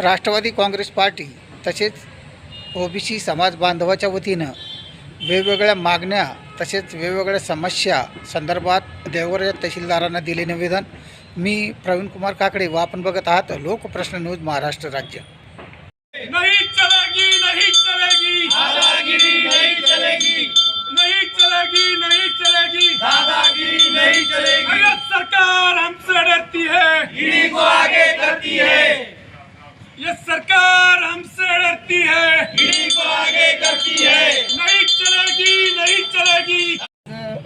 Rashtrawadi Congress party तसेच OBC समाज बांधवाच्या वतीनं वेगवेगळ्या मागण्या तसेच वेगवेगळ्या समस्या संदर्भात देवगड तहसीलदारांना दिले निवेदन. मी प्रवीण कुमार काकडे व आपण बघत आहात लोकप्रश्न न्यूज महाराष्ट्र राज्य. नहीं चलेगी नहीं चलेगी. दादागिरी नहीं चलेगी. नहीं चलेगी नहीं चलेगी. दादागिरी नहीं चलेगी. सरकार हमसे डरती है ईडी को आगे करती है ये सरकार हमसे डरती है। को आगे करती है। नहीं चलेगी नहीं चलेगी।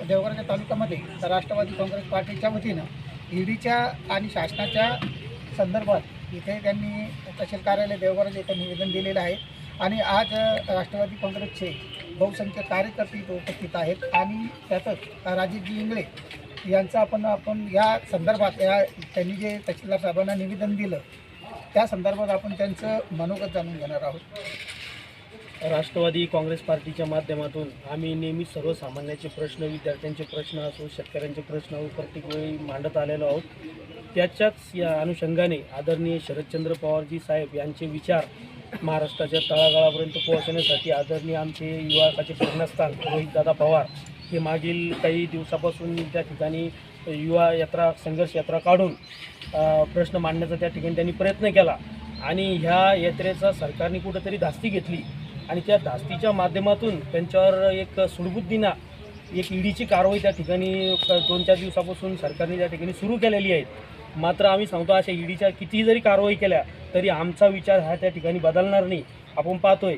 देवगड तालुक्यामध्ये राष्ट्रवादी काँग्रेस पार्टीच्या वतीनं ईडीच्या आणि शासनाच्या संदर्भात इथे त्यांनी तहसील कार्यालय देवगड येथे निवेदन दिलेलं आहे. आणि आज राष्ट्रवादी काँग्रेसचे बहुसंख्य कार्यकर्ते इथे उपस्थित आहेत. आणि त्यातच राजीवजी इंगळे यांचं आपण आपण या संदर्भात या त्यांनी जे तहसीलदार साहेबांना निवेदन दिलं त्या संदर्भात आपण त्यांचं मनोगत जाणून घेणार आहोत. राष्ट्रवादी काँग्रेस पार्टीच्या माध्यमातून आम्ही नेहमी सर्वसामान्यांचे प्रश्न विद्यार्थ्यांचे प्रश्न असो शेतकऱ्यांचे प्रश्न असो प्रत्येक वेळी मांडत आलेलो आहोत. त्याच्याच या अनुषंगाने आदरणीय शरदचंद्र पवारजी साहेब यांचे विचार महाराष्ट्राच्या तळागाळापर्यंत पोहोचण्यासाठी आदरणीय आमचे युवकाचे प्रेरणास्थान रोहितदादा पवार हे मागील काही दिवसापासून त्या ठिकाणी युवा यात्रा संघर्ष यात्रा काढून प्रश्न मांडण्याचा त्या ठिकाणी त्यांनी प्रयत्न केला. आणि ह्या यात्रेचा सरकारने कुठंतरी धास्ती घेतली. आणि त्या धास्तीच्या माध्यमातून त्यांच्यावर एक सुडबुद्धीना एक ईडीची कारवाई त्या ठिकाणी दोन चार दिवसापासून सरकारने त्या ठिकाणी सुरू केलेली आहे. मात्र आम्ही सांगतो अशा ईडीच्या कितीही जरी कारवाई केल्या तरी आमचा विचार हा त्या ठिकाणी बदलणार नाही. आपण पाहतोय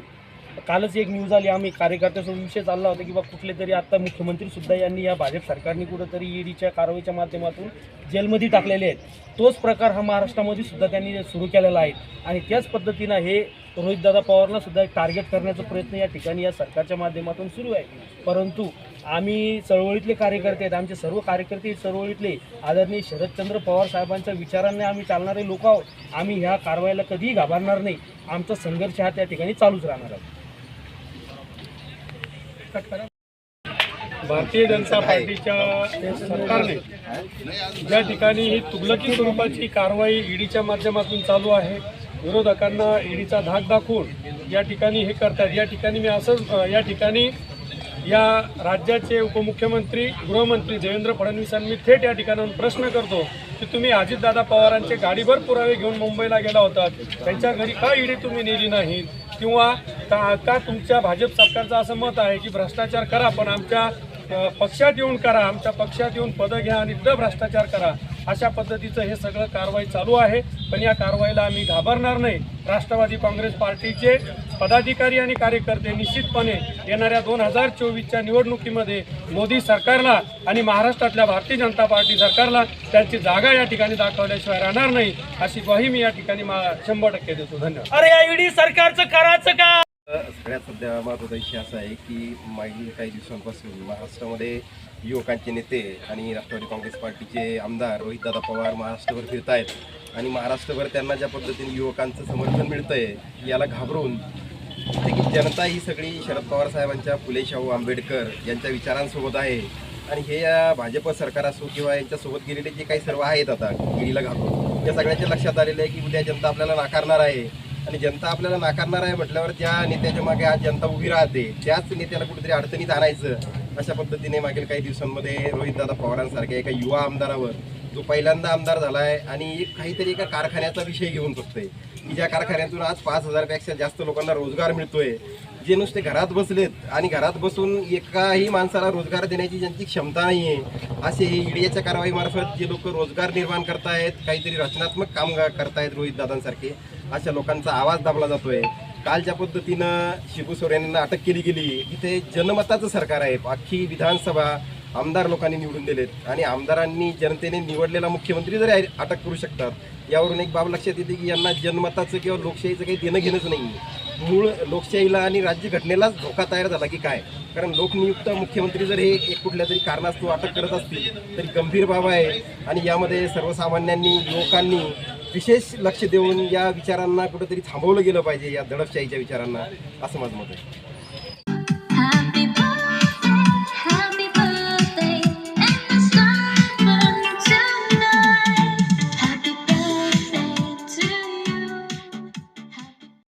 कालच एक न्यूज आली आम्ही कार्यकर्त्यासोबत विषय चालला होता की बा कुठले तरी आता मुख्यमंत्रीसुद्धा यांनी या भाजप सरकारने कुठंतरी ईडीच्या कारवाईच्या माध्यमातून जेलमध्ये टाकलेले आहेत. तोच प्रकार हा महाराष्ट्रामध्ये सुद्धा त्यांनी सुरू केलेला आहे. आणि त्याच पद्धतीनं हे रोहितदादा पवारलासुद्धा एक टार्गेट करण्याचा प्रयत्न या ठिकाणी या सरकारच्या माध्यमातून सुरू आहे. परंतु आम्ही चळवळीतले कार्यकर्ते आहेत आमचे सर्व कार्यकर्ते चळवळीतले. आदरणीय शरदचंद्र पवार साहेबांच्या विचारांनी आम्ही चालणारे लोक आहोत. आम्ही ह्या कारवाईला कधीही घाबरणार नाही. आमचा संघर्ष हा त्या ठिकाणी चालूच राहणार आहे. भारतीय जनता पार्टीच्या सरकारने ज्या ठिकाणी ही तुगलकी स्वरूपाची कारवाई ईडीच्या माध्यमातून चालू आहे विरोधकांना ईडीचा धाक दाखवून या ठिकाणी हे करतात. या ठिकाणी मी असंच या ठिकाणी या राज्याचे उपमुख्यमंत्री गृहमंत्री देवेंद्र फडणवीसांनी थेट या ठिकाणाहून प्रश्न करतो की तुम्ही अजितदादा पवारांचे गाडीभर पुरावे घेऊन मुंबईला गेला होतात. त्यांच्या घरी का ईडी तुम्ही नेली नाहीत? किंवा का का तुमच्या भाजप सरकारचं असं मत आहे की भ्रष्टाचार करा पण आमच्या पक्षात येऊन करा आमच्या पक्षात येऊन पदं घ्या आणि तिथं भ्रष्टाचार करा. अशा पद्धतीचं हे सगळं कारवाई चालू आहे. पण या कारवाईला आम्ही घाबरणार नाही. राष्ट्रवादी काँग्रेस पार्टीचे पदाधिकारी आणि कार्यकर्ते निश्चितपणे येणाऱ्या दोन हजार चोवीसच्या निवडणुकीमध्ये मोदी सरकारला आणि महाराष्ट्रातल्या भारतीय जनता पार्टी सरकारला त्यांची जागा या ठिकाणी दाखवल्याशिवाय राहणार नाही. अशी ग्वाही मी या ठिकाणी मा शंभर टक्के देतो. धन्यवाद. अरे या ईडी सरकारचं करायचं का? सगळ्यात सध्या महत्त्वाचा विषय असा आहे की मागील काही दिवसांपासून महाराष्ट्रामध्ये युवकांचे नेते आणि राष्ट्रवादी काँग्रेस पार्टीचे आमदार रोहितदादा पवार महाराष्ट्रभर फिरत आहेत आणि महाराष्ट्रभर त्यांना ज्या पद्धतीने युवकांचं समर्थन मिळतं आहे याला घाबरून जनता ही सगळी शरद पवार साहेबांच्या फुले शाहू आंबेडकर यांच्या विचारांसोबत आहे. आणि हे या भाजप सरकार असो किंवा यांच्यासोबत गेलेले जे काही सर्व आहेत आता ईडीला घाबरून या सगळ्यांच्या लक्षात आलेलं आहे की उद्या जनता आपल्याला नाकारणार आहे. आणि जनता आपल्याला नाकारणार आहे म्हटल्यावर ज्या नेत्याच्या मागे आज जनता उभी राहते त्याच नेत्याला कुठेतरी अडचणीत आणायचं. अशा पद्धतीने मागील काही दिवसांमध्ये रोहितदादा पवारांसारख्या एका युवा आमदारावर जो पहिल्यांदा आमदार झाला आहे आणि एक काहीतरी एका कारखान्याचा विषय घेऊन बसतोय की ज्या कारखान्यातून आज पाच हजारपेक्षा जास्त लोकांना रोजगार मिळतोय. जे नुसते घरात बसलेत आणि घरात बसून एकाही माणसाला रोजगार देण्याची ज्यांची क्षमता नाही आहे असे ईडीएच्या कारवाईमार्फत जे लोक रोजगार निर्माण करतायत काहीतरी रचनात्मक काम करतायत रोहित दादांसारखे अशा लोकांचा आवाज दाबला जातोय. काल ज्या पद्धतीनं शिबू सोरेन यांना अटक केली गेली. तिथे जनमताचं सरकार आहे. अख्खी विधानसभा आमदार लोकांनी निवडून दिलेत. आणि आमदारांनी जनतेने निवडलेला मुख्यमंत्री जरी अटक करू शकतात. यावरून एक बाब लक्षात येते की यांना जनमताचं किंवा लोकशाहीचं काही देणं घेणंच नाही मूळ लोकशाहीला आणि राज्यघटनेलाच धोका तयार झाला की काय? कारण लोकनियुक्त मुख्यमंत्री जर हे एक कुठल्या तरी कारणास्तव अटक करत असतील तरी गंभीर बाब आहे. आणि यामध्ये सर्वसामान्यांनी युवकांनी विशेष लक्ष देऊन या विचारांना कुठेतरी थांबवलं गेलं पाहिजे या दडपशाहीच्या विचारांना असं माझं मत आहे.